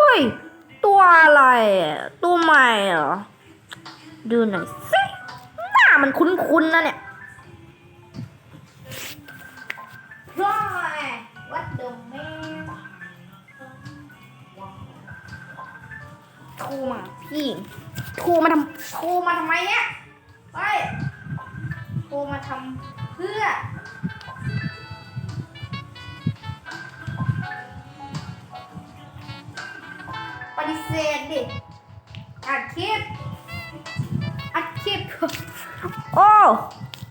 ฮ้ย ตัวอะไรอะตัวใหม่เหรอ ดูหน่อยสิหน้ามันคุ้นๆนะเนี่ยว้ายวัดเดมแมวโทรมาพี่โทรมาทำโทรมาทำไมเนี่ยเฮ้ยโทรมาทำเพื่อ ฏิเสธดิอัดคลิปอัดคลิปโอ้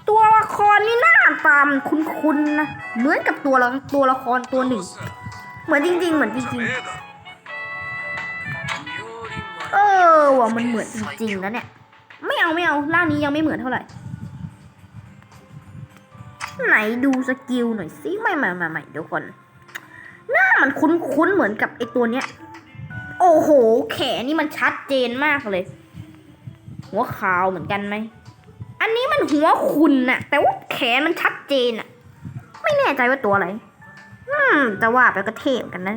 ตัวละครนี่หน้าตามนคุ้นๆนะเหมือนกับตัวละตัวละครตัวหนึ่ง เหมือนจริง ๆ เหมือนจริงๆเออว่ะมันเหมือนจริงๆแล้วเนี่ยไม่เอาไม่เอาหน้านี้ยังไม่เหมือนเท่าไหร่ ไหนดูสกิลหน่อยสิไม่ไม่ไม่ไม่เดี๋ยวก่อนหน้ามันคุ้นๆเหมือนกับไอตัวเนี้ย โอ้โห แขนนี่มันชัดเจนมากเลย หัวขาวเหมือนกันไหม อันนี้มันหัวคุณน่ะ แต่ว่าแขนมันชัดเจนน่ะไม่แน่ใจว่าตัวอะไร อืมแต่ว่าไปก็เทพกันนะ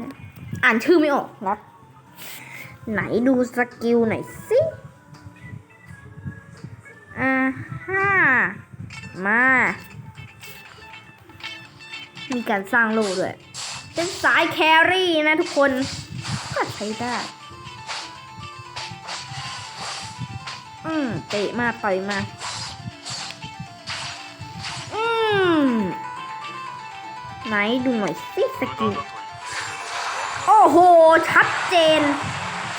อ่านชื่อไม่ออกนะไหนดูสกิลไหนสิอ่าฮ่ามา มีการสร้างโลด้วยเป็นสายแครี่นะทุกคน ช้ได้ อืมเตะมาต่อยมา อืมไหนดูหน่อยสิสกิล โอ้โห ชัดเจน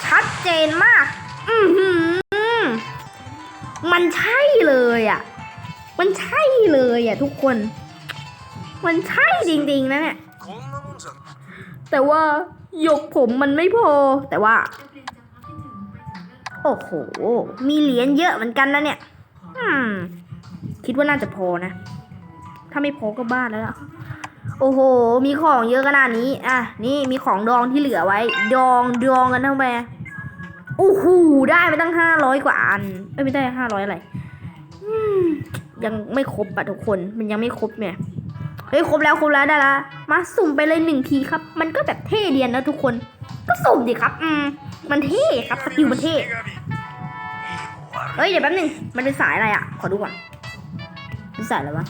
ชัดเจนมาก อืมหือ มันใช่เลยอะ มันใช่เลยอะทุกคน มันใช่จริงๆนะเนี่ยแต่ว่า หยกผมมันไม่พอ แต่ว่า โอ้โห มีเหรียญเยอะเหมือนกันนะเนี่ยคิดว่าน่าจะพอนะ ถ้าไม่พอก็บ้าแล้วล่ะโอ้โห มีของเยอะขนาดนี้ อะ นี่มีของดองที่เหลือไว้ ดองดองกันทั้งไปโอ้โห ได้ไปตั้งห้าร้อยกว่าอัน ไม่ได้ห้าร้อยอะไรยังไม่ครบอะทุกคน มันยังไม่ครบเนี่ย ฮ้ยครบแล้วครบแล้วได้ละมาสุ่มไปเลยหนึ่งทีครับ มันก็แบบเท่เดียนนะทุกคน ก็สุ่มดิครับ อืม มันเท่ครับสกิลมันเท่เฮ้ยเดี๋ยวแป๊บนึงมันเป็นสายอะไรอะ ขอดูก่อนเป็นสายอะไรวะ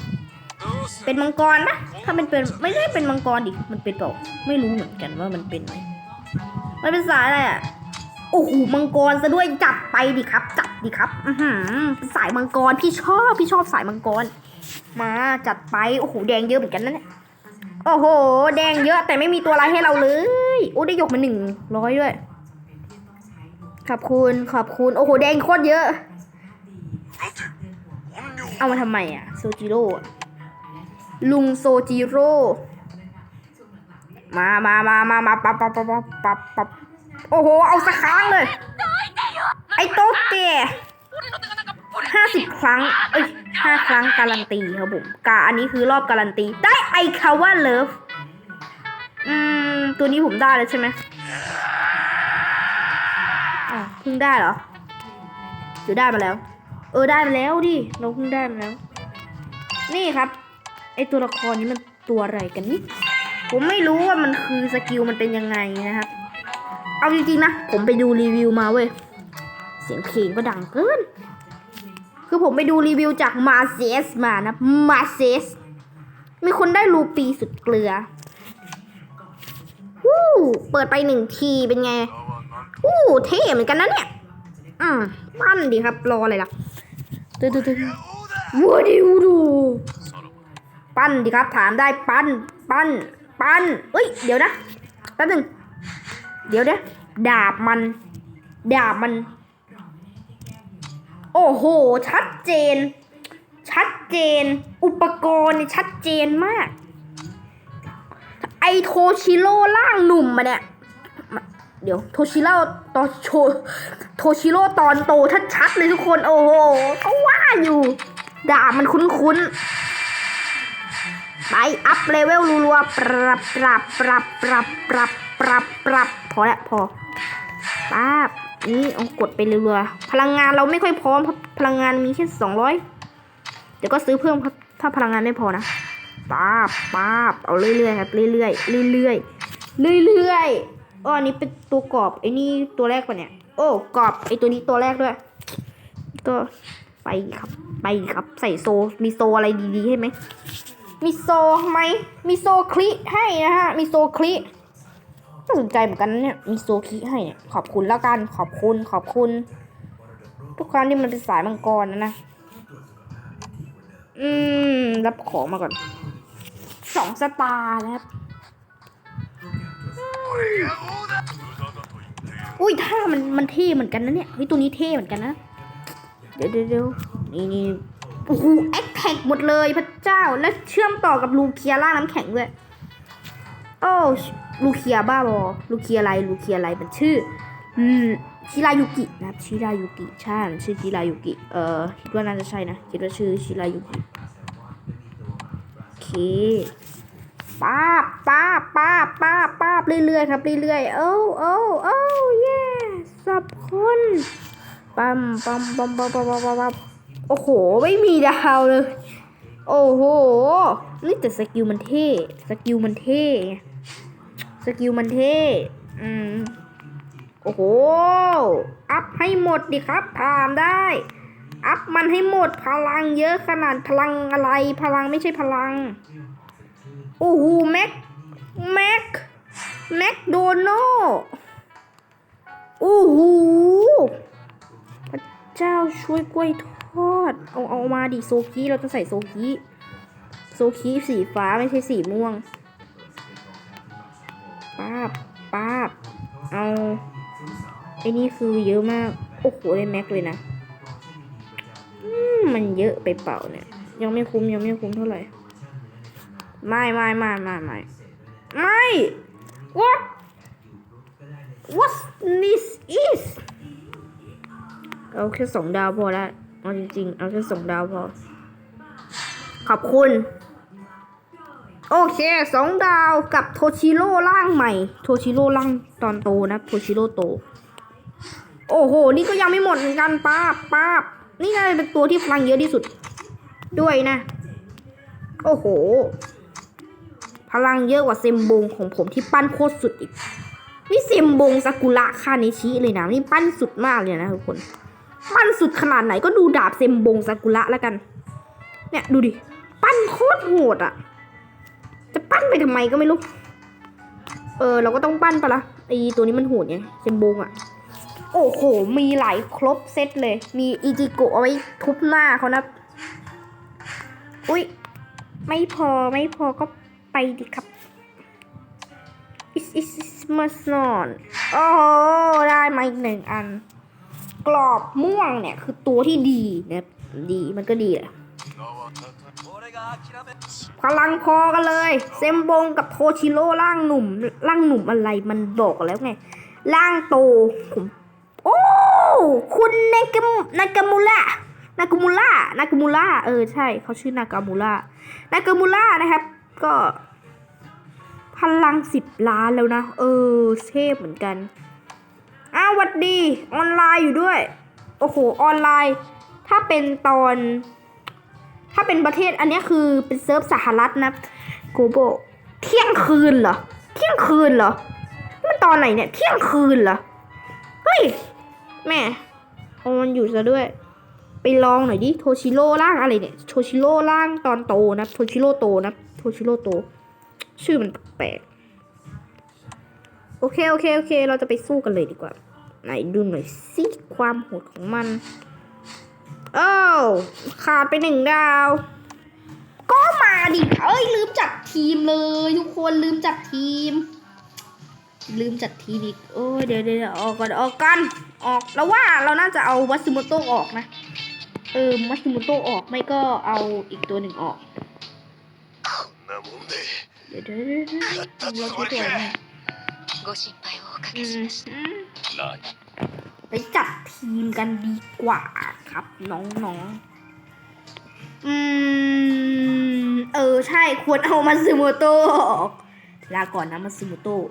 เป็นมังกรปะถ้าเป็นเป็นไม่ได้เป็นมังกรดิมันเป็นเปล่าไม่รู้เหมือนกันว่ามันเป็นไหมมันเป็นสายอะไรอะโอ้โหมังกรซะด้วยจับไปดิครับ จับดิครับ อืมสายมังกรพี่ชอบพี่ชอบสายมังกร มาจัดไป โอ้โห แดงเยอะเหมือนกันนะเนี่ย โอ้โห แดงเยอะแต่ไม่มีตัวอะไรให้เราเลย โอ้ได้ยกมาหนึ่งร้อยด้วย ขอบคุณ ขอบคุณ โอ้โห แดงโคตรเยอะ เอามาทำไมอะโซจิโร่ ลุงโซจิโร่ มามามามามาปับปับปับปับปับโอ้โห เอาสักครั้งเลย ไอ้โต๊ะเตะห้าสิบครั้ง เอ้ย ห้าครั้งการันตีครับผมกาอันนี้คือรอบการันตี ได้ไอคาว่าเลิฟอืมตัวนี้ผมได้แล้วใช่ไหมอ๋อเพิ่งได้เหรอหรือได้มาแล้ว เออได้มาแล้วดิเราเพิ่งได้มาแล้ว นี่ครับไอตัวละครนี้มันตัวอะไรกันนี่ผมไม่รู้ว่ามันคือสกิลมันเป็นยังไงนะครับ เอาจริงๆนะ ผมไปดูรีวิวมาเว้ย เสียงเพลงก็ดังเกิน คือผมไปดูรีวิวจากมาเซสมานะมาเซสมีคนได้รูปีสุดเกลือวู้เปิดไปหนึ่งทีเป็นไงวู้เท่เหมือนกันนะเนี่ย อืมปั้นดีครับ รออะไรล่ะตึ๊ดตึ๊ดตึ๊วดิวดู ปั้นดีครับ ถามได้ปั้น ปั้น ปั้นเฮ้ย เดี๋ยวนะ แป๊บหนึ่ง เดี๋ยวเด้ดาบมัน ดาบมัน โอ้โห ชัดเจน ชัดเจน อุปกรณ์นี่ชัดเจนมาก ไอโทชิโร่ร่างหนุ่มมาเนี่ย เดี๋ยวโทชิโร่ตอนโชโทชิโร่ตอนโตชัดๆเลยทุกคน โอ้โหก็ว่าอยู่ดาบมันคุ้นๆ ไป อัพเลเวลรัวๆปรับปรับปรับปรับปรับปรับปรับพอแล้วพอป้าบ นี่เอากดไปเรัวๆพลังงานเราไม่ค่อยพร้อมครับพลังงานมีแค่สองร้อยเดี๋ยวก็ซื้อเพิ่มครับถ้าพลังงานไม่พอนะป้าบป้าบเอาเรื่อยๆครับเรื่อยๆเรื่อยๆเรื่อยๆอ๋ออันนี้เป็นตัวกรอบไอ้นี่ตัวแรกปะเนี่ย โอ้กรอบไอ้ตัวนี้ตัวแรกด้วย ก็ไปครับไปครับใส่โซมีโซอะไรดีๆให้ไหมมีโซไหมมีโซคลิให้นะฮะมีโซคลิ น่าสนใจเหมือนกันนะเนี่ย มีโซคิให้เนี่ย ขอบคุณแล้วกัน ขอบคุณ ขอบคุณ ทุกครั้งที่มันเป็นสายมังกรนะนะ อืม รับของมาก่อน สองสตาร์นะครับอุ้ยถ้ามันมันเท่เหมือนกันนะเนี่ย เฮ้ย ตัวนี้เท่เหมือนกันนะ เดี๋ยวเดี๋ยวนี่นี่โอ้โหแอคแท็กหมดเลยพระเจ้า แล้วเชื่อมต่อกับลูเคียล่าน้ำแข็งด้วย โอ้ ลูเคียบ้าบอลูเคียอะไรลูเคียอะไรมันชื่ออืมชิรายุกินะครับชิรายุกิใช่มันชื่อชิรายุกิเอ่อคิดว่าน่าจะใช่นะคิดว่าชื่อชิรายุกิโอเคป้าบป้าบป้าบป้าบป้าบเรื่อยๆครับเรื่อยๆโอ้โอ้โอ้เย้สับคนปั๊มปั๊มปั๊มปั๊มปั๊มปั๊มปั๊มโอ้โห ไม่มีดาวเลย โอ้โหนี่แต่สกิลมันเท่ สกิลมันเท่ สกิลมันเท่อืมโอ้โห อัพให้หมดดิครับถามได้ อัพมันให้หมดพลังเยอะขนาดพลังอะไร พลังไม่ใช่พลัง โอ้โหแม็ก แม็ก แม็กโดนัลโอ้โหพระเจ้าช่วยกล้วยทอด เอาเอามาดิโซคีเราต้องใส่โซคีโซคีสีฟ้าไม่ใช่สีม่วง ป้าบป้าบเอาไอ้นี่คือเยอะมาก โอ้โหได้แม็กเลยนะมมันเยอะไปเปล่าเนี่ย ยังไม่คุ้มยังไม่คุ้มเท่าไหร่ ไม่ไม่ไม่ไม่ไม่ไม่ what what this is เอาแค่สองดาวพอละเอาจริงๆ เอาแค่สองดาวพอ ขอบคุณ โอเคสองดาวกับโทชิโร่ร่างใหม่ โทชิโร่ร่างตอนโตนะ โทชิโร่โต โอ้โห นี่ก็ยังไม่หมดเหมือนกันป้าป้านี่น่าจะเป็นตัวที่พลังเยอะที่สุด ด้วยนะ โอ้โห พลังเยอะกว่าเซมบงของผมที่ปั้นโคตรสุดอีก นี่เซมบงซากุระคาเนชิเลยนะ นี่ปั้นสุดมากเลยนะทุกคน ปั้นสุดขนาดไหนก็ดูดาบเซมบงซากุระแล้วกัน เนี่ยดูดิ ปั้นโคตรโหดอะจะ ปั้นไปทำไมก็ไม่รู้ เออ เราก็ต้องปั้นไปละไอตัวนี้มันโหดไงเซมบงอะโอ้โห มีหลายครบเซตเลย มีอีจิโกะเอาไว้ทุบหน้าเขานะ อุ้ยไม่พอไม่พอก็ไปดิครับ is is must not โอ้โห ได้มาอีกหนึ่งอัน กรอบม่วงเนี่ย คือตัวที่ดีนะดีมันก็ดีแหละ พลังพอกันเลย เซมบงกับโทชิโร่ร่างหนุ่มร่างหนุ่มอะไรมันบอกแล้วไงร่างโตผมโอ้คุณนากานากามูระนากามูระนากามูระเออใช่เขาชื่อนากามูระนากามูระนะครับ ก็ พลังสิบล้านแล้วนะ เออเทพเหมือนกันอ้าววัดดี ออนไลน์อยู่ด้วย โอ้โห ออนไลน์ ถ้าเป็นตอน ถ้าเป็นประเทศอันนี้คือเป็นเซิร์ฟสหรัฐนะโกโบเที่ยงคืนเหรอ เที่ยงคืนเหรอ มันตอนไหนเนี่ย เที่ยงคืนเหรอ เฮ้ย แม่เอมันอยู่ซะด้วย ไปลองหน่อยดิ โทชิโร่ร่างอะไรเนี่ย โทชิโร่ร่างตอนโตนะ โทชิโร่โตนะ โทชิโร่โต ชื่อมันแปลกโอเค โอเค โอเค เราจะไปสู้กันเลยดีกว่า ไหนดูหน่อยสิความโหดของมัน โอ้าวขาดไปหนึ่งดาว ก็มาดิ เอ้ย ลืมจัดทีมเลย ทุกคนลืมจัดทีม ลืมจัดทีมอีกโอ้ยเดี๋ยวเดี๋ยวออกก่อนออกกัน ออกแล้วว่าเราน่าจะเอามัตสึโมโตะออกนะ เออมัตสึโมโตะออกไม่ก็เอาอีกตัวหนึ่งออก なもんで เดี๋ยวเดี๋ยวเดี๋ยวเดี๋ยวเราใช้ตัวไหน ご心配をおか อื けし ม ました。 ไปจัดทีมกันดีกว่าครับน้องๆ อืม เออใช่ควรเอามาซึโมโตะลาก่อนนะมาซึโมโตะ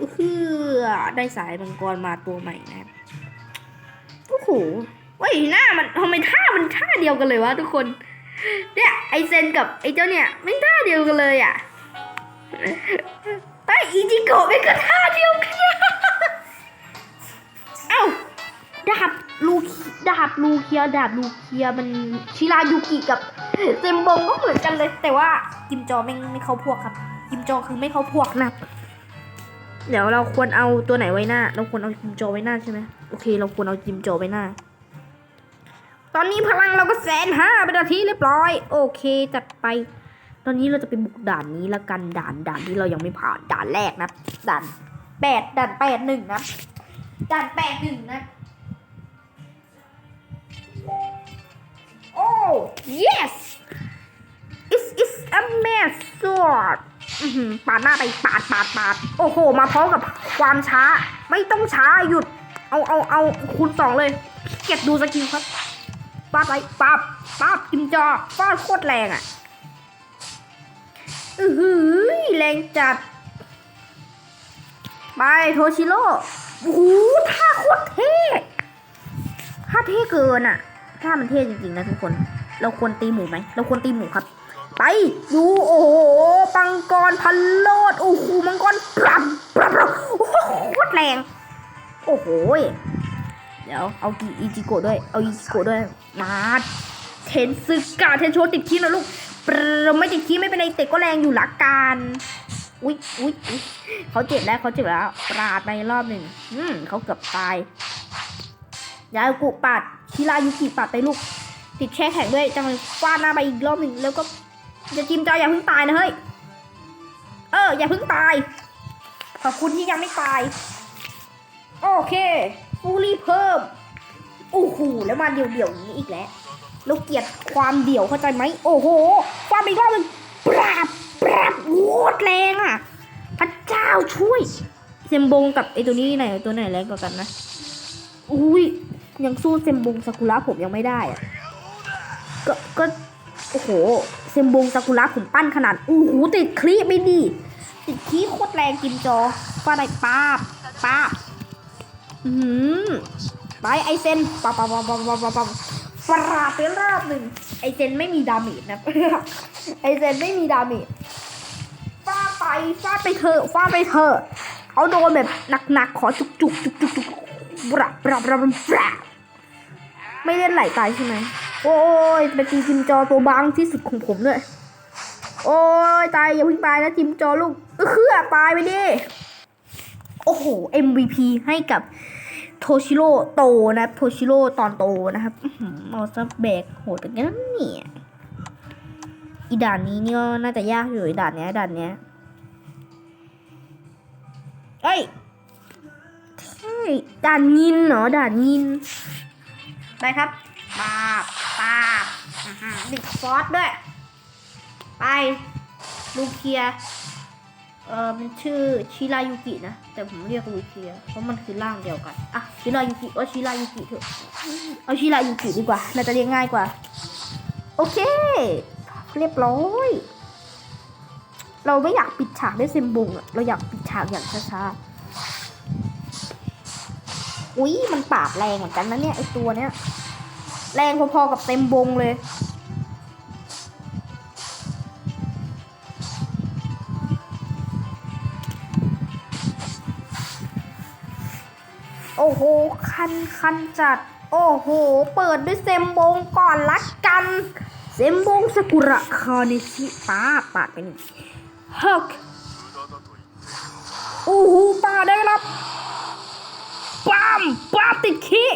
อื้อฮือได้สายมังกรมาตัวใหม่นะครับโอ้โหเว้ยหน้ามันทำไมท่ามันท่าเดียวกันเลยวะทุกคน เนี่ยไอเซนกับไอเจ้าเนี่ยไม่ท่าเดียวกันเลยอะไออีจิโกะเป็นกระท่าเดียวกัน เอ้าดาบลูดาบลูเคียดาบลูเคียมันชิรายุกิกับเซมบงก็เหมือนกันเลย แต่ว่ากิมจอไม่ไม่เข้าพวกครับ กิมจอคือไม่เข้าพวกนะเดี๋ยวเราควรเอาตัวไหนไว้หน้า เราควรเอากิมจอไว้หน้าใช่ไหมโอเค เราควรเอากิมจอไว้หน้า ตอนนี้พลังเราก็แสนห้าเป็นนาทีเรียบร้อย โอเคจัดไป ตอนนี้เราจะไปบุกด่านนี้ละกันด่านด่านที่เรายังไม่ผ่านด่านแรกนะ ด่านแปดด่านแปดหนึ่งนะ ด่านแปดหนึ่งนะ โอ้ yes it's it's a mess sword ปาดหน้าไปปาดปาดปาดโอ้โห มาพร้อมกับความช้า ไม่ต้องช้าหยุด เอาเอาเอาคูณสองเลย เก็บดูสกิลครับปาดไปปับปับกิมจอฟาดโคตรแรงอะอือหือแรงจัด ไปโทชิโร่ โอ้โหท่าโคตรเท่ท่าเท่เกินอะท่ามันเท่จริงๆนะทุกคน เราควรตีหมูไหม เราควรตีหมูครับ ไปดูโอ้โหปังกรพันโลดโอ้โหมังกรปรับปรับปรับโอ้โหโคตรแรง โอ้โหเดี๋ยวเอากีอีจิโกะด้วย เอาอีจิโกะด้วย มาเทนซึกาเทนโชติดขี้นะลูกปรไม่ติดขี้ไม่เป็นไรเตะก็แรงอยู่ละกัน อุ๊ยอุ๊ยอุ๊ยเขาเจ็บแล้วเขาเจ็บแล้วปาดไปรอบหนึ่งอืมเขาเกือบตายยากุปัดชิรายุกิปัดไปลูก ติดแช่แข็งด้วยจังเลยฟาดหน้าไปอีกรอบหนึ่งแล้วก็จะจิมจอยอย่าเพิ่งตายนะเฮ้ย เออ อย่าเพิ่งตาย ขอบคุณที่ยังไม่ตาย โอเค ฟูลี่เพิ่มโอ้โหแล้วมาเดี่ยวๆอย่างนี้อีกแล้วเราเกลียดความเดี่ยวเข้าใจไหม โอ้โห ความอีกรอบหนึ่งปราบ ปบโคตรแรงอะ พระเจ้าช่วย เซมบงกับไอตัวนี้ไหนตัวไหนแรงกว่ากันนะ อุ้ยยังสู้เซมบงซากุระผมยังไม่ได้อะ ก็ก็โอ้โห เซมบงซากุระผมปั้นขนาดโอ้โหติดคลีปไม่ดี ติดคลีปโคตรแรงกินจอฟาดไปป้าบป้าบอืมไปไอเซนปับปับปับปับปับปับปับฟาดไปรอบหนึ่งไอเซนไม่มีดาเมจนะไอเซนไม่มีดาเมจ ฟาดไปฟาดไปเถอะฟาดไปเถอะเอาโดนแบบหนักๆขอจุกจุกจุกจุกจุกบราบราบราบราไม่เล่นไหลตายใช่ไหมโอ้ยเป็นตีจิมจอตัวบางที่สุดของผมด้วยโอ้ยตายอย่าพิ่งตายนะจิมจอลูกเออคือตายไปดิโอ้โห MVP ให้กับโทชิโร่โตนะโทชิโร่ตอนโตนะครับอื้อหือเบแบกโหดอย่างนั้นเนี่ยอีด่านนี้เนี่ยน่าจะยากอยู่อีด่านเนี้ยด่านเนี้ย เอ้ยใช่ด่านยินเหรอด่านยินไปครับปาบปาบอื้อหือดิกซอสด้วย ไปลูเคียเออมันชื่อชิรายุกินะ แต่ผมเรียกลูเคียเพราะมันคือร่างเดียวกันอะชิรายุกิเอาชิรายุกิเถอะเอาชิรายุกิดีกว่าน่าจะเรียกง่ายกว่า โอเค เรียบร้อย เราไม่อยากปิดฉากด้วยเซมบุงอะเราอยากปิดฉากอย่างช้าๆ อุ้ยมันปราบแรงเหมือนกันนะเนี่ยไอตัวเนี้ย แรงพอๆกับเต็มบงเลย โอ้โห คันคันจัด โอ้โห เปิดด้วยเซมบงก่อนละกัน เซมบงสกุระคาเนชิป้าปาดไปหนึ่ง ฮักโอ้โหป้าได้รับป้ามป้ามติดขี้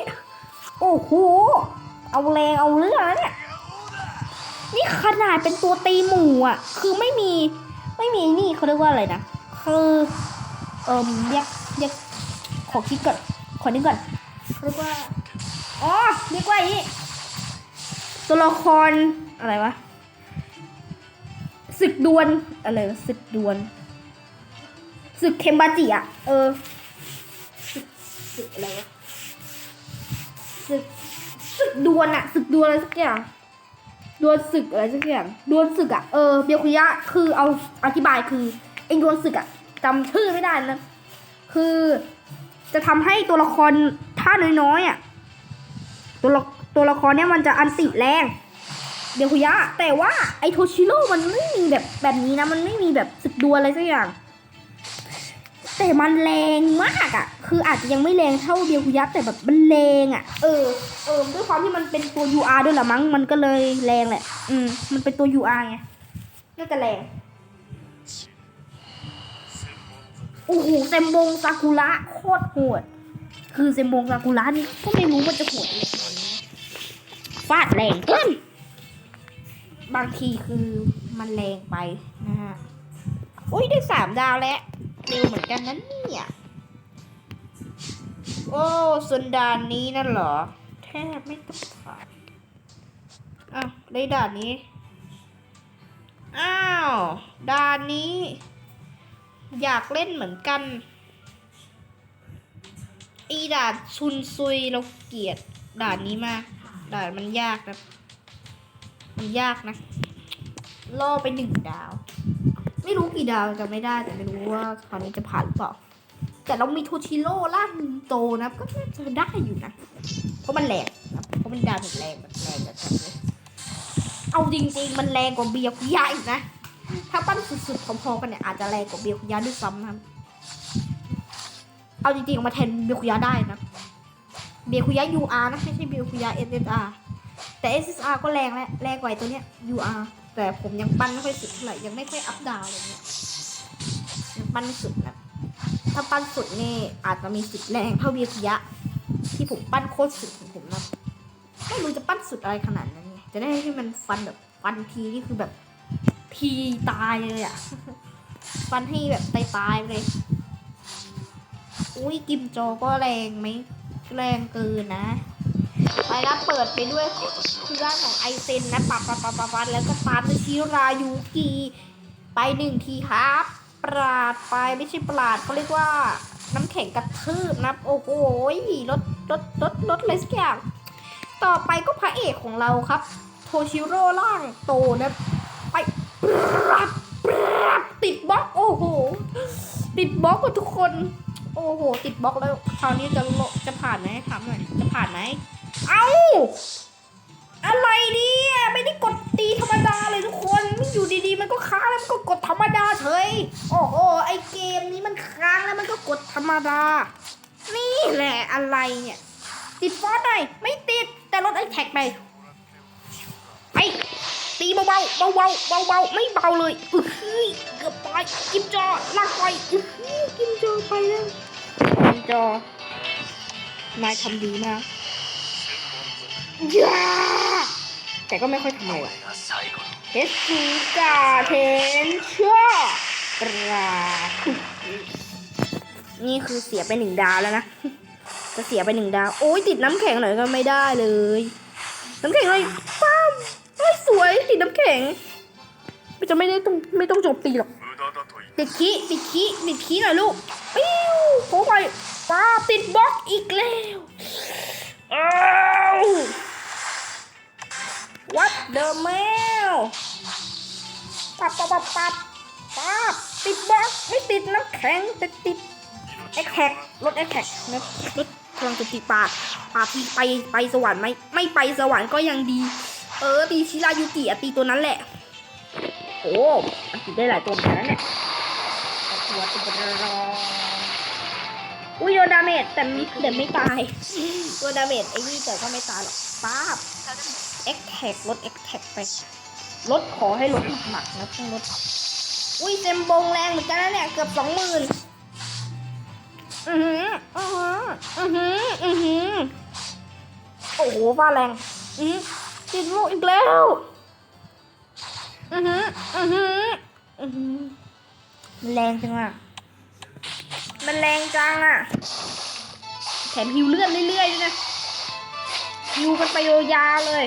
โอ้โหเอาแรงเอาเรื่องเนี่ยนี่ขนาดเป็นตัวตีหมูอะ คือไม่มีไม่มีนี่เขาเรียกว่าอะไรนะคือเอิมเรียกเรียกขอคิดก่อนขอนึกก่อนเรียกว่าอ๋อเรียกว่าอีตัวละครอะไรวะ ศึกดวลอะไรศึกดวลศึกเคมบาจิอะ เออศึกศึกอะไรวะศึกศึกดวลอะศึกดวลอะไรสักอย่างดวลศึกอะไรสักอย่างดวลศึกอะเออเบียคุยะคือเอาอธิบายคือไอ้ดวลศึกอะจำชื่อไม่ได้นะคือจะทำให้ตัวละครท่าน้อยๆอะตัวละตัวละครเนี้ยมันจะอันติแรง เบียวคุยะ แต่ว่าไอโทชิโร่มันไม่มีแบบแบบนี้นะ มันไม่มีแบบศึกดวลอะไรสักอย่าง แต่มันแรงมากอะ่ะ คืออาจจะยังไม่แรงเท่าเบียวคุยับแต่แบบมันแรงอะ่ะ เออ เออด้วยความที่มันเป็นตัว UR ด้วยละมั้ง มันก็เลยแรงแหละ อืม มันเป็นตัว UR ไง น่าจะแรง โอ้โหเซมบงซากุระโคตรโหด คือเซมบงซากุระนี่ก็ไม่รู้มันจะโหดอะไรขนาดนี้ฟาดแรงเกิน บางทีคือมันแรงไปนะฮะอุ้ยได้สามดาวแล้วเร็วเหมือนกันนั้นเนี่ย โอ้ส่วนด่านนี้นั่นเหรอ แทบไม่ต้องผ่านอะได้ด่านนี้ อ้าว ด่านนี้ อยากเล่นเหมือนกัน อีด่านชุนซุยเราเกลียดด่านนี้มาก ด่านมันยากนะ มันยากนะ ล่อไปหนึ่งดาว ไม่รู้กี่ดาวจะไม่ได้แต่ไม่รู้ว่าคราวนี้จะผ่านหรือเปล่า แต่เรามีโทชิโร่ล่างโตนะก็น่าจะได้อยู่นะ เพราะมันแรงนะเพราะมันดาวแบบแรงแบบแรงแบบเลย เอาจริง ๆ มันแรงกว่าเบียร์คุยาอีกนะ ถ้าปั้นสุดๆพอๆกันเนี่ยอาจจะแรงกว่าเบียร์คุยาด้วยซ้ำนะเอาจริงๆเอามาแทนเบียร์คุยาได้นะ เบียร์คุยา UR นะไม่ใช่เบียร์คุยา SSR แต่ SSR ก็แรงแล้วแรงกว่าไอ้ตัวเนี้ย UR แต่ผมยังปั้นไม่ค่อยสุดเท่าไหร่ยังไม่ค่อยอัพดาวอะไรเงี้ยยังปั้นสุดนะถ้าปั้นสุดนี่อาจจะมีสิทธิ์แรงเท่าเบียร์ยะ ที่ผมปั้นโคตรสุดของผมนะไม่รู้จะปั้นสุดอะไรขนาดนั้นไงจะได้ให้มันฟันแบบฟันทีนี่คือแบบทีตายเลยอะฟันให้แบบตายตายเลยอุ้ยกิมโจก็แรงไหมแรงเกินนะ ไปแล้วเปิดไปด้วยเพื่อนของไอเซนนะปับปับปับปับปับแล้วก็ตามด้วยชิรายูกิไปหนึ่งทีครับปราดไปไม่ใช่ปราดเขาเรียกว่าน้ำแข็งกระทืบนะโอ้โหรถรถรถรถอะไรสักอย่างต่อไปก็พระเอกของเราครับ โทชิโร่ล่างโตนะไปปราดปราดติดบล็อกโอ้โหติดบล็อกกับทุกคน โอ้โห ติดบล็อกแล้วคราวนี้จะจะผ่านไหมถามหน่อยจะผ่านไหม เอ้าอะไรเนี่ยไม่ได้กดตีธรรมดาเลยทุกคนมันอยู่ดีๆ มันก็ค้างแล้วมันก็กดธรรมดาเฉยโอ้โหไอเกมนี้มันค้างแล้วมันก็กดธรรมดา นี่แหละอะไรเนี่ยติดฟอสหน่อยไม่ติดแต่ลดไอแท็กไปไปตีเบาๆเบาๆเบาๆไม่เบาเลยอื้อเกือบไปกิมจอลากไปอื้อกิมจอไปแล้วกิมจอนายทำดีมาก แต่ก็ไม่ค่อยทำไมวะเฮสซูกาเทนชั่วกรานี่คือเสียไปหนึ่งดาวแล้วนะ จะเสียไปหนึ่งดาว โอ้ยติดน้ำแข็งหน่อยก็ไม่ได้เลย น้ำแข็งเลยป้ามไม่สวยติดน้ำแข็งจะไม่ได้ต้องไม่ต้องจบตีหรอกติดขี้ติดขี้ติดขี้หน่อยลูกปิ้วโค้งไปป้าติดบล็อกอีกแล้วอ้าว What the mail ปับปับปับปับปับติดบล็อกไม่ติดน้ำแข็งแต่ติดแอคแท็กรถแอคแท็กนะรถกำลังจะตีปลาปลาที่ไปไปสวรรค์ไหมไม่ไปสวรรค์ก็ยังดี เออตีชิรายุกิอะตีตัวนั้นแหละ โอ้มันตีได้หลายตัวเหมือนกันนะเนี่ยตัวตัวรออุ้ยโดนดาเมจแต่ไม่แต่ไม่ตายโดนดาเมจไอ้นี่แต่ก็ไม่ตายหรอกป้าบ เอ็กแท็กลดเอ็กแท็กไปลดขอให้ลดหนักๆนะต้องลดอุ้ยเต็มบงแรงเหมือนกันนะเนี่ยเกือบสองหมื่นอือหืออือหืออือหืออือหือโอ้โหฟ้าแรงอือหือติดลูกอีกแล้วอือหืออือหืออือหือมันแรงจังอะมันแรงจังอะแถมฮิวเลือดเรื่อยๆด้วยนะฮิวกันไปยาวๆเลย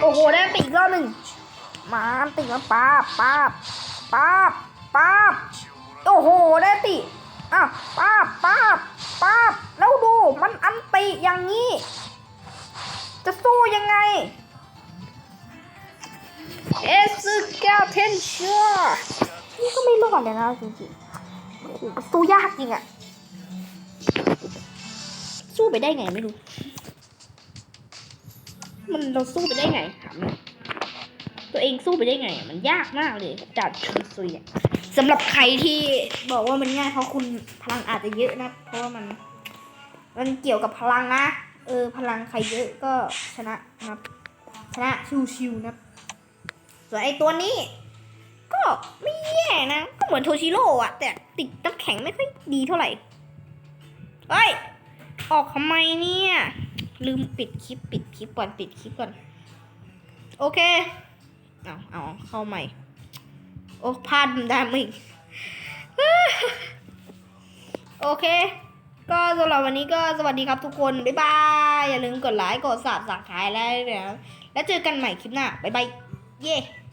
โอ้โห ได้ติอีกรอบหนึ่งมาติมาป้าป้าป้าป้าโอ้โห ได้ติอะป้าป้าป้าแล้วดู มันอันติอย่างนี้ จะสู้ยังไง เอซึกาเทนเชอร์นี่ก็ไม่รอดเลยนะจริงๆโอ้โหสู้ยากจริงอะสู้ไปได้ไงไม่รู้ มันเราสู้ไปได้ไงถามตัวเองสู้ไปได้ไง มันยากมากเลยด่านชุนซุยอะสำหรับใครที่บอกว่ามันง่ายเพราะคุณพลังอาจจะเยอะนะ เพราะว่ามัน มันเกี่ยวกับพลังนะ เออ พลังใครเยอะก็ชนะนะชนะชิวๆนะส่วนไอตัวนี้ ก็ไม่แย่นะ ก็เหมือนโทชิโร่อะแต่ติดน้ำแข็งไม่ค่อยดีเท่าไหร่เฮ้ย ออกทำไมเนี่ย ลืมปิดคลิปปิดคลิปก่อนปิดคลิปก่อน โอเค เอาเอาเข้าใหม่ โอ้พลาดได้ไมอีกโอเค ก็สำหรับวันนี้ก็สวัสดีครับทุกคน บ๊ายบาย อย่าลืมกดไลค์ กดสับสักทายแล้วเดี๋ยวแล้วเจอกันใหม่คลิปหน้า บ๊ายบาย เย้